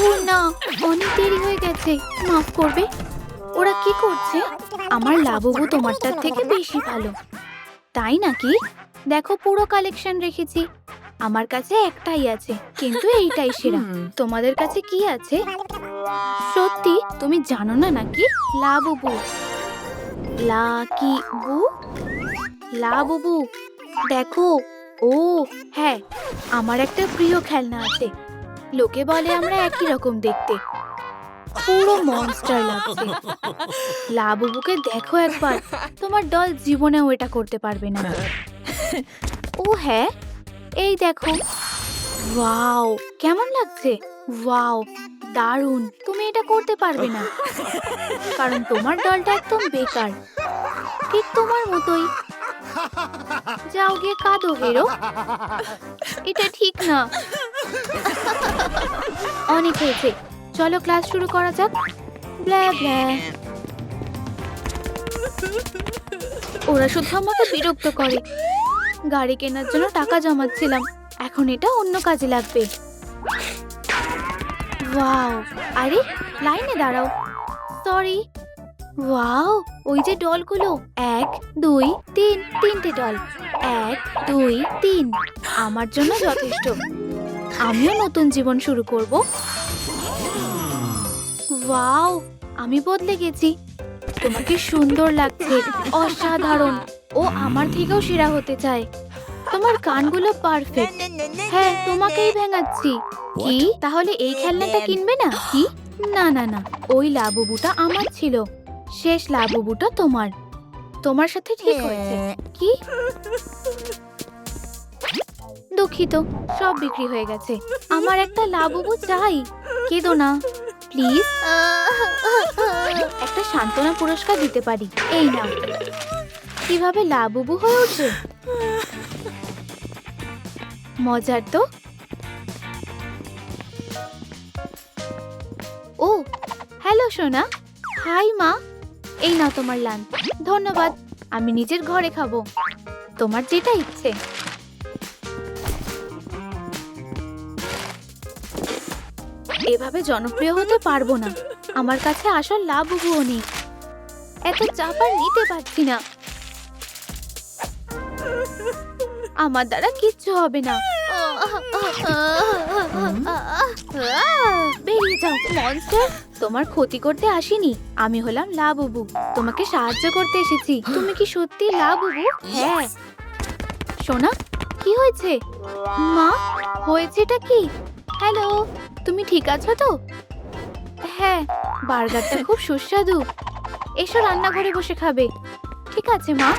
ও না অনেক দেরি হয়ে গেছে। মাফ করবে। ওরা কি করছে? আমার লাববু তোমারটার থেকে বেশি ভালো। তাই নাকি? দেখো পুরো কালেকশন রেখেছি। আমার কাছে একটাই আছে কিন্তু এইটাই সেরা। তোমাদের কাছে কি আছে? সত্যি? তুমি জানো না নাকি? লাববু। লা কি বু লাববু। দেখো ও হ্যাঁ আমার একটা প্রিয় খেলনা আছে। লোকে বলে আমরা একই রকম দেখতে। পুরো মনস্টার লাগছে। লাবুবুকে দেখো একবার। তোমার দল জীবনেও এটা করতে পারবে না। ও হ্যাঁ এই দেখো। ওয়াও, কেমন লাগছে? ওয়াও, দারুণ। তুমি এটা করতে পারবে না। কারণ তোমার দলটা একদম বেকার। ঠিক তোমার মতোই। যাও গিয়ে কাঁদো, হেরো। এটা ঠিক না। অনেক হয়েছে। চলো ক্লাস শুরু করা যাক। ব্লা ওরা শুধু আমাকে বিরক্ত করে। গাড়ি কেনার জন্য টাকা জমাচ্ছিলাম। এখন এটা অন্য কাজে লাগবে। ওয়াও, আরে, লাইনে দাঁড়াও। সরি। ওয়াও, ওই যে ডলগুলো। এক, দুই, তিন, তিনটে ডল। এক, দুই, তিন। আমার জন্য যথেষ্ট। আমিও নতুন জীবন শুরু করব। ওয়াও আমি বদলে গেছি। তোমাকে সুন্দর লাগছে অসাধারণ ও আমার থেকেও সেরা হতে চায়। তোমার কানগুলো পারফেক্ট। হ্যাঁ তোমাকেই ভেঙাচ্ছি। কি? তাহলে এই খেলনাটা কিনবে না? কি? না না না ওই লাবুবুটা আমার ছিল। শেষ লাবুবুটা তোমার। তোমার সাথে ঠিক হয়েছে। কি? দুঃখিত, সব বিক্রি হয়ে গেছে। আমার একটা লাবুবু চাই। কেঁদো না, প্লিজ। একটা সান্ত্বনা পুরস্কার দিতে পারি। এই না কীভাবে লাবুবু হয়ে উঠবে? মজার তো। ও, হ্যালো সোনা। হাই মা। এই না তোমার লাঞ্চ। ধন্যবাদ। আমি নিজের ঘরে খাব। তোমার যেটা ইচ্ছে। এভাবে জনপ্রিয় হতে পারব না। আমার কাছে আসল লাভ নেই। এত চাপ আর নিতে পারছি না। আমার দ্বারা কিচ্ছু হবে না। তোমার ক্ষতি করতে আসিনি। আমি হলাম লাবুবু। তোমাকে সাহায্য করতে এসেছি। তুমি কি সত্যি লাবুবু? হ্যাঁ। সোনা, কি হয়েছে? মা, হয়েছেটা কি? হ্যালো। তুমি ঠিক আছো তো? হ্যাঁ বার্গারটা খুব সুস্বাদু। এসো রান্নাঘরে বসে খাবে। ঠিক আছে মা।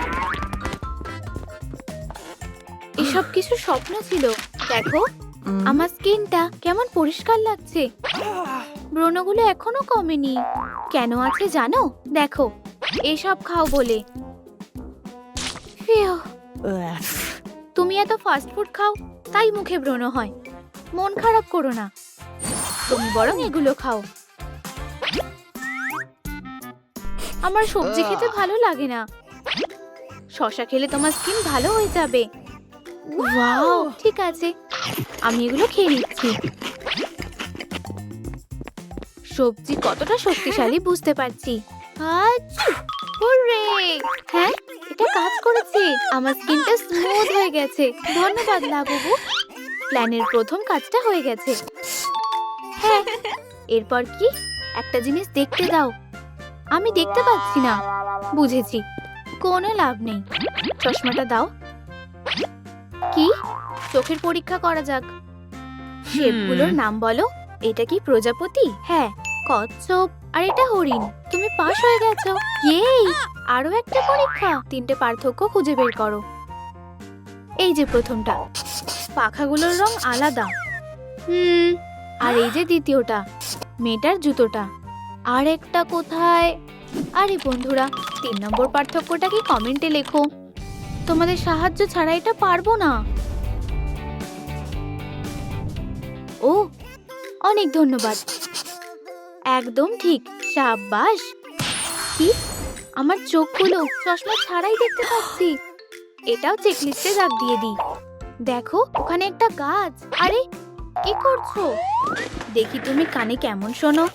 এসব কিছু স্বপ্ন ছিল। দেখো আমার স্কিনটা কেমন পরিষ্কার লাগছে। ব্রণগুলো এখনও কমেনি। কেন আছে জানো? দেখো এসব খাও বলে। তুমি এত ফাস্ট ফুড খাও তাই মুখে ব্রণ হয়। মন খারাপ করো না। তুমি বরং এগুলো খাও। আমার সবজি খেতে ভালো লাগে না। শশা খেলে তোমার স্কিন ভালো হয়ে যাবে। ওয়াও ঠিক আছে। আমি এগুলো খেয়ে নিচ্ছি। সবজি কতটা শক্তিশালী বুঝতে পারছি! হ্যাঁ এটা কাজ করেছে। আমার স্কিনটা স্মুথ হয়ে গেছে। ধন্যবাদ লাবুবু প্ল্যানের প্রথম কাজটা হয়ে গেছে। হ্যাঁ এরপর কি? একটা জিনিস দেখতে দাও। আমি দেখতে পাচ্ছি না। বুঝেছি। কোনো লাভ নেই। চশমাটা দাও। কি? চোখের পরীক্ষা করা যাক। শেপগুলোর নাম বলো। এটা কি প্রজাপতি? হ্যাঁ কচ্ছপ। আর এটা হরিণ। তুমি পাস হয়ে গেছো। ইয়েই! আরও একটা পরীক্ষা। তিনটে পার্থক্য খুঁজে বের করো। এই যে প্রথমটা। পাখাগুলোর রং আলাদা। হুম আর এই যে দ্বিতীয়টা, মেয়েটার জুতোটা। আর একটা কোথায়? আরে বন্ধুরা, তিন নম্বর পার্থক্যটা কি কমেন্টে লেখো। তোমাদের সাহায্য ছাড়া এটা পারব না। ও, অনেক ধন্যবাদ। একদম ঠিক, সাব্বাস। কি? আমার চোখগুলো চশমা ছাড়াই দেখতে পাচ্ছি। এটাও চেকলিস্টে দাগ দিয়ে দিই। দেখো, ওখানে একটা গাছ। আরে কি করছ? দেখি তুমি কানে কেমন শোনো।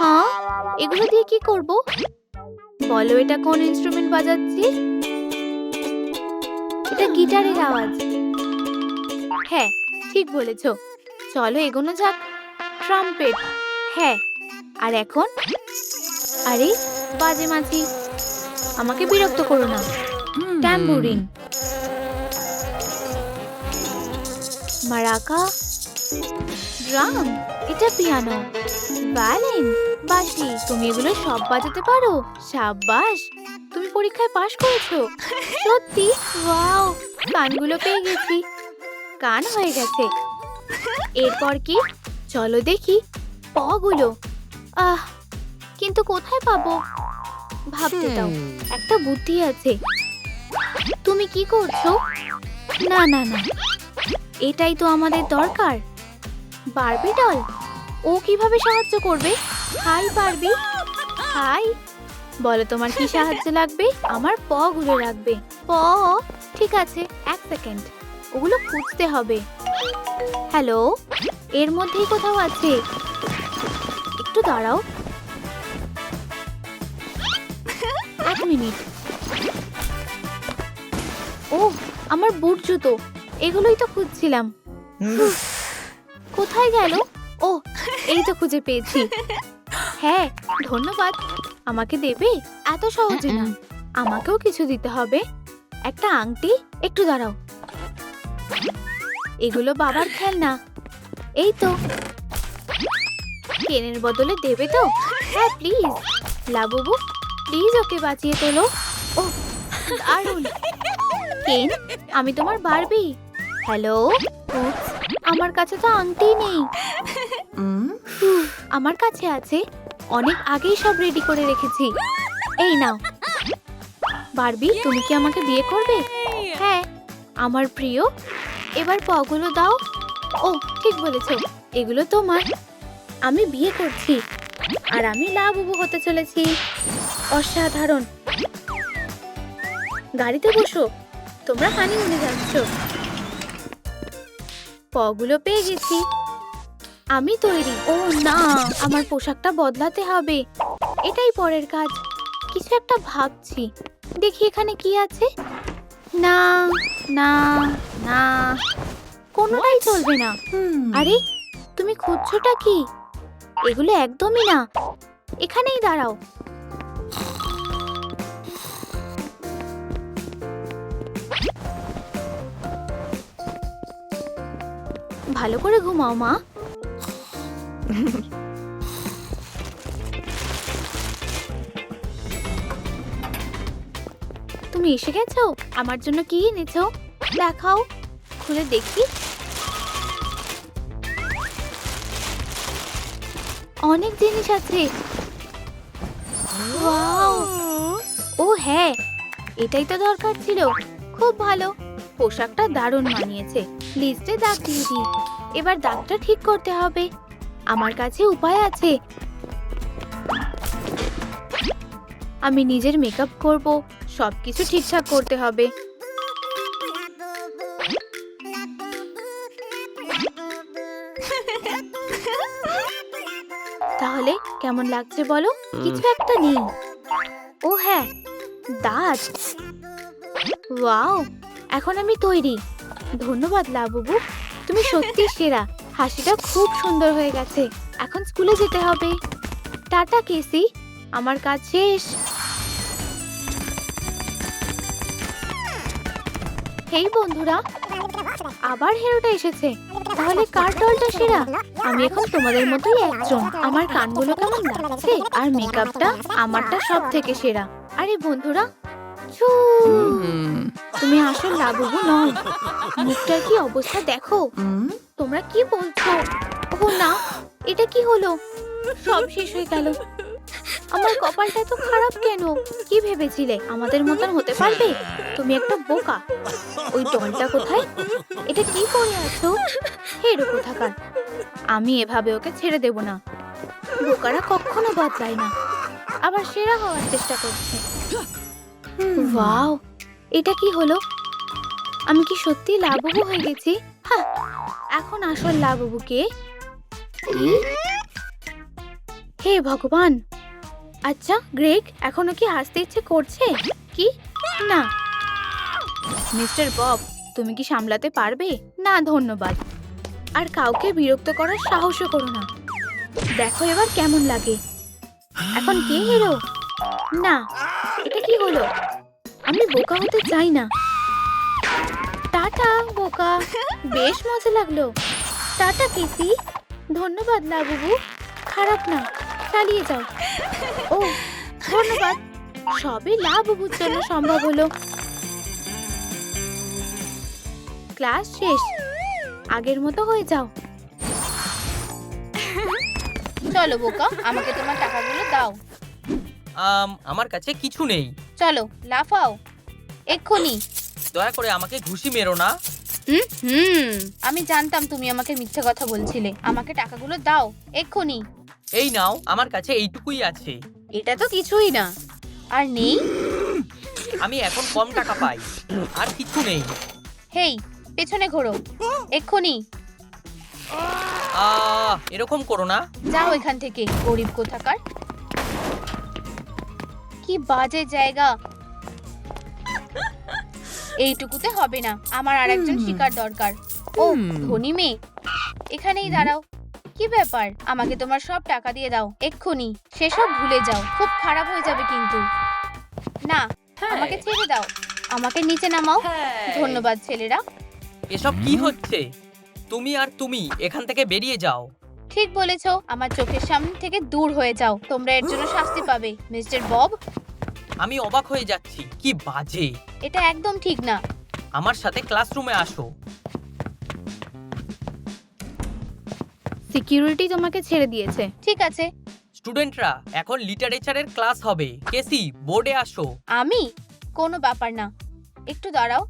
হ্যাঁ এগুলো দিয়ে কি করব? বলো এটা কোন ইনস্ট্রুমেন্ট বাজাচ্ছি? এটা গিটারের আওয়াজ। হ্যাঁ ঠিক বলেছ। চলো এগোনো যাক। ট্রাম্পেট হ্যাঁ আর এখন? আরে বাজে মাছি আমাকে বিরক্ত করো না। Tambourine maraca? ড্রাম এটা পিয়ানো। ভায়োলিন বাঁশি তুমি এগুলো সব বাজাতে পারো। সাব্বাস তুমি পরীক্ষায় পাশ করেছ। সত্যি? ওয়াও কানগুলো পেয়ে গেছি। কান হয়ে গেছে। এরপর কি? চলো দেখি। পগুলো। আহ কিন্তু কোথায় পাবো? ভাবতে দাও একটা বুদ্ধি আছে। তুমি কি করছ? না না না। এটাই তো আমাদের দরকার। বারবি ডল, ও কীভাবে সাহায্য করবে? Hi, Barbie. হাই। বলো, তোমার কি সাহায্য লাগবে? আমার প গুলো লাগবে প, ঠিক আছে, এক সেকেন্ড। ওগুলো খুঁজতে হবে। হ্যালো, এর মধ্যেই কোথাও আছে? একটু দাঁড়াও। এক মিনিট। ও আমার বুট জুতো। এগুলোই তো খুঁজছিলাম। কোথায় গেল? ও এই তো খুঁজে পেয়েছি। হ্যাঁ ধন্যবাদ। আমাকে দেবে? এত সহজে না। আমাকেও কিছু দিতে হবে। একটা আংটি একটু দাঁড়াও। এগুলো বাবার খেলনা। এই তো। পেনের বদলে দেবে তো? হ্যাঁ প্লিজ। লাবুবু প্লিজ ওকে বাঁচিয়ে তোলো। ও দারুণ। কেন? আমি তোমার বারবি। হ্যালো? আমার কাছে তো আংটি নেই। আমার কাছে আছে। অনেক আগেই সব রেডি করে রেখেছি। এই নাও। বারবি তুমি কি আমাকে বিয়ে করবে? হ্যাঁ আমার প্রিয়। এবার পগুলো দাও। ও ঠিক বলেছ। এগুলো তোমার। আমি বিয়ে করছি। আর আমি লাবুবু হতে চলেছি। অসাধারণ। গাড়িতে বসো। তোমরা হানিমুনে যাচ্ছ। পগুলো পেয়ে গেছি। আমি তৈরি। ও না আমার পোশাকটা বদলাতে হবে। এটাই পরের কাজ। কিছু একটা ভাবছি। দেখি এখানে কি আছে। না না না। কোনোটাই চলবে না। আরে তুমি খুঁজছোটা কি? এগুলো একদমই না। এখানেই দাঁড়াও। ভালো করে ঘুমাও, মা। তুমি এসে গেছো? আমার জন্য কি এনেছো? দেখাও, খুলে দেখি। অনেক জিনিস আছে। ও হ্যাঁ এটাই তো দরকার ছিল। খুব ভালো। পোশাকটা দারুণ মানিয়েছে। লিস্টে দাগ দিয়ে দিই। এবার দাগটা ঠিক করতে হবে। আমার কাছে উপায় আছে। আমি নিজের মেকআপ করব, সবকিছু ঠিকঠাক করতে হবে। তাহলে কেমন লাগছে বলো? কিছু একটা নেই। ও হ্যাঁ দাঁত ওয়াও, এখন আমি তৈরি। ধন্যবাদ, লাবুবু। তুমি সত্যি সেরা। হাসিটা খুব সুন্দর হয়ে গেছে। এখন স্কুলে যেতে হবে। Tata, KC. আমার কাজ শেষ। হেই, বন্ধুরা, আবার হেরোটা এসেছে। তাহলে কার দলটা সেরা? আমি এখন তোমাদের মতোই একজন। আমার কানগুলো কেমন লাগছে? আর মেকআপটা আমারটা সব থেকে সেরা। আরে, বন্ধুরা তুমি আসল লাবুবু নও। মুখটার কি অবস্থা দেখো। তোমরা কি বলছো? ও না এটা কি হলো? সব শেষ হয়ে গেল। আমার কপালটা তো খারাপ কেন? কি ভেবেছিলে? আমাদের মতন হতে পারবে? তুমি একটা বোকা। ওই ডলটা কোথায়? এটা কি করে আছো? হেরো কোথাকার? আমি এভাবে ওকে ছেড়ে দেব না। বোকারা কখনো বদলায় না। আবার সেরা হওয়ার চেষ্টা করছে। ওয়াও, এটা কি হলো? আমি কি সত্যি লাভবু হয়ে গেছি? হ্যাঁ এখন আসল লাবুবুকে হে ভগবান! আচ্ছা গ্রেগ, এখনও কি হাসতে ইচ্ছে করছে? কি? না। মিস্টার বব, তুমি কি সামলাতে পারবে? না, ধন্যবাদ। আর কাউকে বিরক্ত করার সাহসও করো না। দেখো এবার কেমন লাগে। এখন কে হিরো? না। কি হলো আমি বোকা হতে চাই না। টাটা বোকা। বেশ মজা লাগল। টাটা কেসি ধন্যবাদ লাবুবু। খারাপ না চালিয়ে যাও। ও ধন্যবাদ। সবই লাবুবুর জন্য সম্ভব হলো। ক্লাস শেষ। আগের মতো হয়ে যাও। চলো বোকা আমাকে তোমার টাকাগুলো দাও। আম, আমার কাছে কিছু নেই। চলো লাফাও। এক্ষুনি। দয়া করে আমাকে ঘুষি মেরো না। হুম হুম। আমি জানতাম তুমি আমাকে মিথ্যে কথা বলছিলে। আমাকে টাকাগুলো দাও এক্ষুনি। এই নাও আমার কাছে এইটুকুই আছে। এটা তো কিছুই না। আর নেই? আমি এখন কম টাকা পাই। আর কিছু নেই। হেই পেছনে ঘোরো। এক্ষুনি। আহ এরকম করো না। যাও এখান থেকে গরিব কোথাকার। কি বাজে জায়গা। এইটুকুতে হবে না আমার আর একজন শিকার দরকার। ও ধনী মেয়ে। এখানেই দাঁড়াও। কি ব্যাপার? আমাকে তোমার সব টাকা দিয়ে দাও এক্ষুনি। সেসব ভুলে যাও খুব খারাপ হয়ে যাবে কিন্তু। না আমাকে ছেড়ে দাও। আমাকে নিচে নামাও। ধন্যবাদ ছেলেরা। এসব কি হচ্ছে? তুমি আর তুমি এখান থেকে বেরিয়ে যাও। ঠিক বলেছ। আমার চোখের সামনে থেকে দূর হয়ে যাও। তোমরা এর জন্য শাস্তি পাবে মিস্টার বব। আমি অবাক হয়ে যাচ্ছি। কি বাজে। এটা একদম ঠিক না। আমার সাথে ক্লাসরুমে আসো। সিকিউরিটি তোমাকে ছেড়ে দিয়েছে। ঠিক আছে। স্টুডেন্টরা এখন লিটারেচারের ক্লাস হবে। কেসি বোর্ডে আসো। আমি? কোনো ব্যাপার না। একটু দাঁড়াও।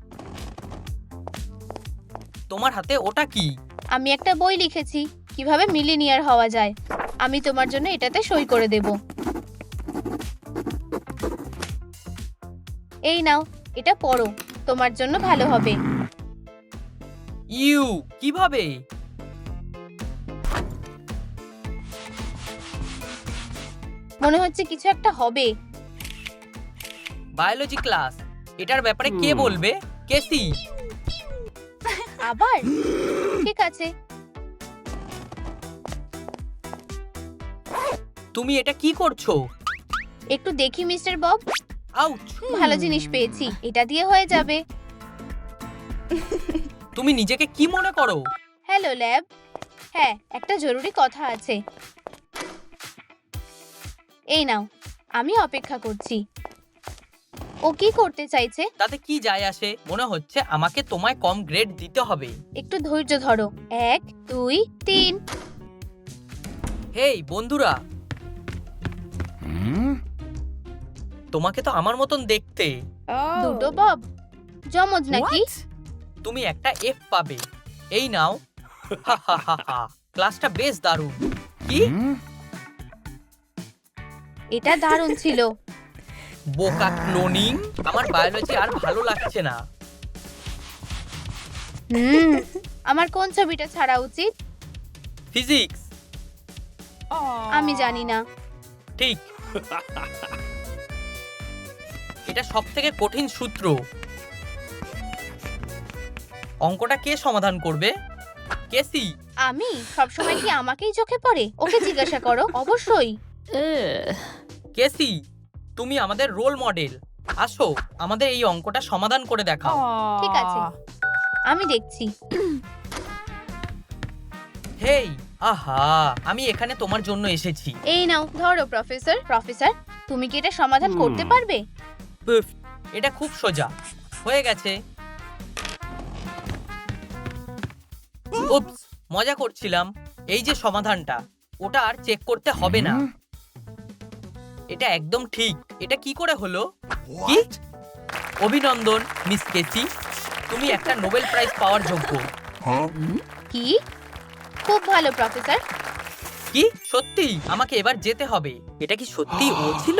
তোমার হাতে ওটা কি? আমি একটা বই লিখেছি। কীভাবে মিলিনিয়ার হওয়া যায়? আমি তোমার জন্য এটাতে সই করে দেব। এই নাও এটা পড়ো তোমার জন্য ভালো হবে। ইউ কীভাবে? মনে হচ্ছে কিছু একটা হবে। বায়োলজি ক্লাস এটার ব্যাপারে কে। বলবে? কেসি। আবার? ঠিক আছে। তুমি এটা কি করছ? একটু দেখি মিস্টার বব। আউচ। ভালো জিনিস পেয়েছি। এটা দিয়ে হয়ে যাবে। তুমি নিজেকে কি মনে করো? Hello lab. হ্যাঁ একটা জরুরি কথা আছে। এই নাও আমি অপেক্ষা করছি। ও কি করতে চাইছে? তাতে কি যায় আসে? মনে হচ্ছে আমাকে তোমায় কম গ্রেড দিতে হবে। একটু ধৈর্য ধরো। এক দুই তিন। হেই বন্ধুরা তোমাকে তো আমার মতন দেখতে। দুটো বব। জমজ নাকি? তুমি একটা এফ পাবে। এই নাও। ক্লাসটা বেশ দারুণ। কি? এটা দারুণ ছিল। বোকা ক্লোনিং? আমার বায়োলজি আর ভালো লাগছে না। হুম আমার কোন ছবিটা ছাড়া উচিত? ফিজিক্স। আমি জানি না। ঠিক। এটা সব থেকে কঠিন সূত্র। অঙ্কটা কে সমাধান করবে? কেসি। আমি? সবসময় কি আমাকেই চোখে পড়ে? ওকে জিজ্ঞাসা করো অবশ্যই। কেসি তুমি আমাদের রোল মডেল আসো আমাদের এই অঙ্কটা সমাধান করে দেখাও। ঠিক আছে। আমি দেখছি। হেই আহা আমি এখানে তোমার জন্য এসেছি। এই নাও ধরো প্রফেসর। প্রফেসর তুমি কি এটা সমাধান করতে পারবে? উফ, এটা খুব সোজা। হয়ে গেছে। উপস মজা করছিলাম। এই যে সমাধানটা ওটা আর চেক করতে হবে না। এটা একদম ঠিক। এটা কি করে হলো? কি? অভিনন্দন মিস কেসি। তুমি একটা নোবেল প্রাইজ পাওয়ার যোগ্য। কি? খুব ভালো প্রফেসর। কি? সত্যি? আমাকে এবার যেতে হবে। এটা কি সত্যি ও ছিল?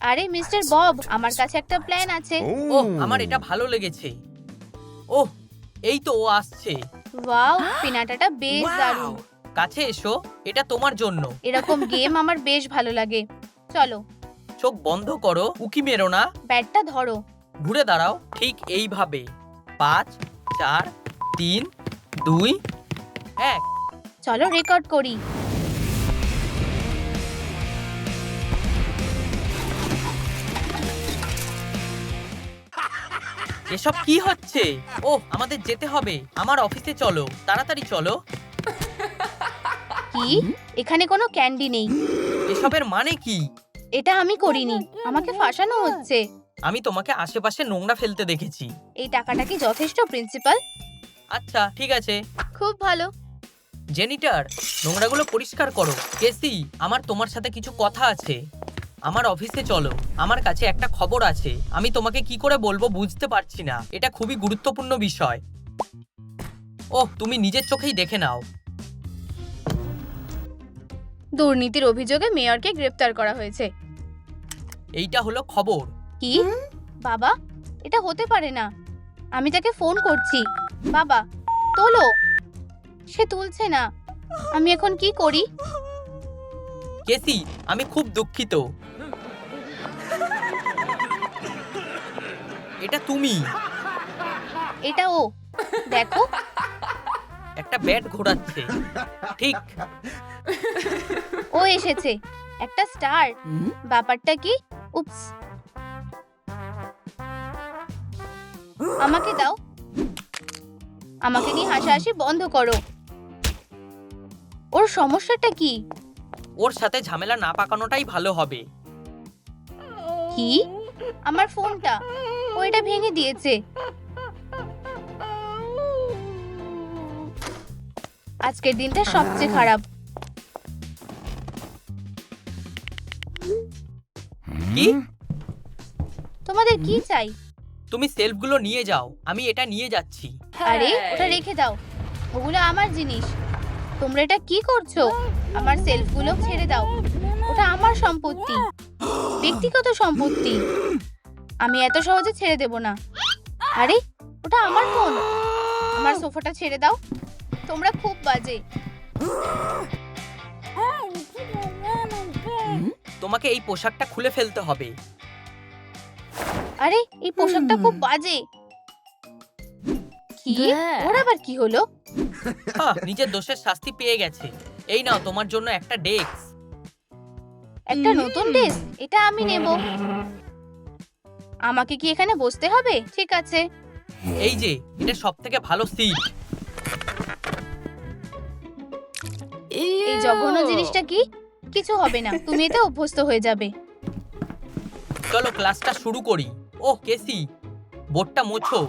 আরে মিস্টার বব আমার কাছে একটা প্ল্যান আছে। ও। আমার এটা ভালো লেগেছে। ওহ এই তো ও আসছে। ওয়াও পিনাটাটা বেশ দারুণ। কাছে এসো এটা তোমার জন্য। এরকম গেম আমার বেশ ভালো লাগে। চলো। চোখ বন্ধ করো উকি মেরো না। ব্যাটটা ধরো। ঘুরে দাঁড়াও ঠিক এইভাবে। পাঁচ চার তিন দুই এক। চলো রেকর্ড করি। এসব কি হচ্ছে? ও আমাদের যেতে হবে। আমার অফিসে চলো। তাড়াতাড়ি চলো। কি? এখানে কোনো ক্যান্ডি নেই। এসবের মানে কি? এটা আমি করিনি। আমাকে ফাঁসানো হচ্ছে। আমি তোমাকে আশেপাশে নোংরা ফেলতে দেখেছি। এই টাকাটা কি যথেষ্ট প্রিন্সিপাল? আচ্ছা ঠিক আছে। খুব ভালো। জেনিটার নোংরাগুলো পরিষ্কার করো। কেসি আমার তোমার সাথে কিছু কথা আছে। আমার অফিসে চলো। আমার কাছে একটা খবর আছে। আমি তোমাকে কি করে বলব বুঝতে পারছি না। এটা খুবই গুরুত্বপূর্ণ বিষয়। ওহ তুমি নিজের চোখেই দেখে নাও। দুর্নীতির অভিযোগে মেয়রকে গ্রেপ্তার করা হয়েছে। এইটা হলো খবর। কি? বাবা এটা হতে পারে না। আমি তাকে ফোন করছি। বাবা তোলো। সে তুলছে না। আমি এখন কি করি? কেসি আমি খুব দুঃখিত। এটা তুমি। এটা ও। দেখো। একটা ব্যাট ঘোরাচ্ছে। ঠিক। ও এসেছে। একটা স্টার। ব্যাপারটা কি? উপস আমাকে দাও। আমাকে নিয়ে হাসাহাসি বন্ধ করো। ওর সমস্যাটা কি? ওর সাথে ঝামেলা না পাকানোটাই ভালো হবে। কি? আমার ফোনটা। ও এটা ভেঙে দিয়েছে। আজকের দিনটা সবচেয়ে খারাপ। কি? তোমাদের কি চাই? তুমি সেলফগুলো নিয়ে যাও আমি এটা নিয়ে যাচ্ছি। আরে ওটা রেখে দাও। ওগুলো আমার জিনিস। তোমরা এটা কি করছ? আমার সেলফগুলো ছেড়ে দাও। ওটা আমার সম্পত্তি। ব্যক্তিগত সম্পত্তি। আমি এত সহজে ছেড়ে দেব না। আরে ওটা আমার ফোন। আমার সোফাটা ছেড়ে দাও। তোমরা খুব বাজে। তোমাকে এই পোশাকটা খুলে ফেলতে হবে। আরে এই পোশাকটা খুব বাজে। কি? ওর আবার কি হলো? নিজের দোষের শাস্তি পেয়ে গেছে। এই নাও তোমার জন্য একটা ডেস্ক। একটা নতুন ড্রেস এটা আমি নেব। আমাকে কি এখানে বসতে হবে? ঠিক আছে। এই যে এটা সব থেকে ভালো সিট। এই জঘন্য জিনিসটা কি? কিছু হবে না তুমি এতে অভ্যস্ত হয়ে যাবে। চলো ক্লাসটা শুরু করি। ওহ কেসি বোর্ডটা মোছো।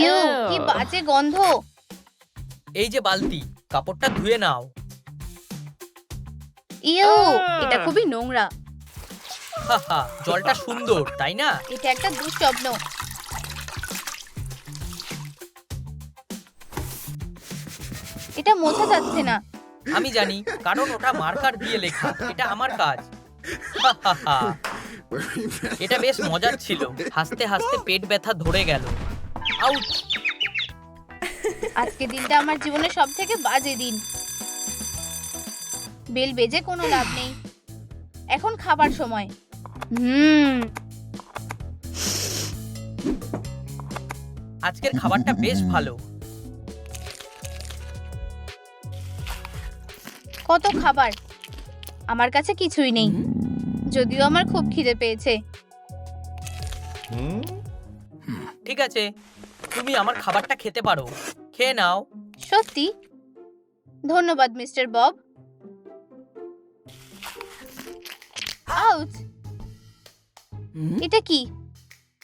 ইউ কি বাজে গন্ধ। এই যে বালতি কাপড়টা ধুয়ে নাও। ইউ এটা খুবই নোংরা। হাহা জলটা সুন্দর তাই না? এটা একটা দুঃস্বপ্ন। এটা মোছা যাচ্ছে না। আমি জানি কারণ ওটা মার্কার দিয়ে লেখা এটা আমার কাজ। হাহাহা, এটা বেশ মজার ছিল। হাসতে হাসতে পেট ব্যথা ধরে গেল। আউট আজকে দিনটা আমার জীবনের সব থেকে বাজে দিন। বেল বেজে কোনো লাভ নেই। এখন খাবার সময়। হুম। আজকের খাবারটা বেশ ভালো। কত খাবার? আমার কাছে কিছুই নেই। যদিও আমার খুব খিদে পেয়েছে। ঠিক আছে তুমি আমার খাবারটা খেতে পারো। খেয়ে নাও। সত্যি? ধন্যবাদ মিস্টার বব। আউচ! এটা কি?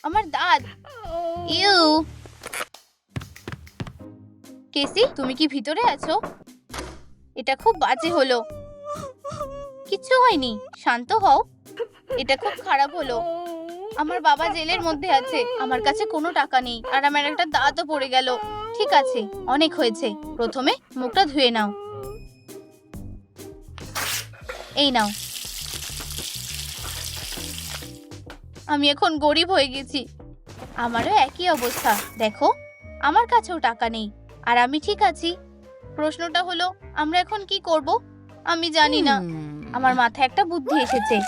আমার দাঁত। ইউ! কেসি তুমি কি ভিতরে আছো? এটা খুব বাজে হলো। কিচ্ছু হয়নি। শান্ত হও। এটা খুব খারাপ হলো। আমার বাবা জেলের মধ্যে আছে আমার কাছে কোনো টাকা নেই আর আমার একটা দাঁতও পড়ে গেল। ঠিক আছে অনেক হয়েছে। প্রথমে মুখটা ধুয়ে নাও। এই নাও। আমি এখন গরিব হয়ে গেছি। আমারও একই অবস্থা দেখো আমার কাছেও টাকা নেই। আর আমি ঠিক আছি। প্রশ্নটা হলো আমরা এখন কি করব? আমি জানি না। আমার মাথায় একটা বুদ্ধি এসেছে।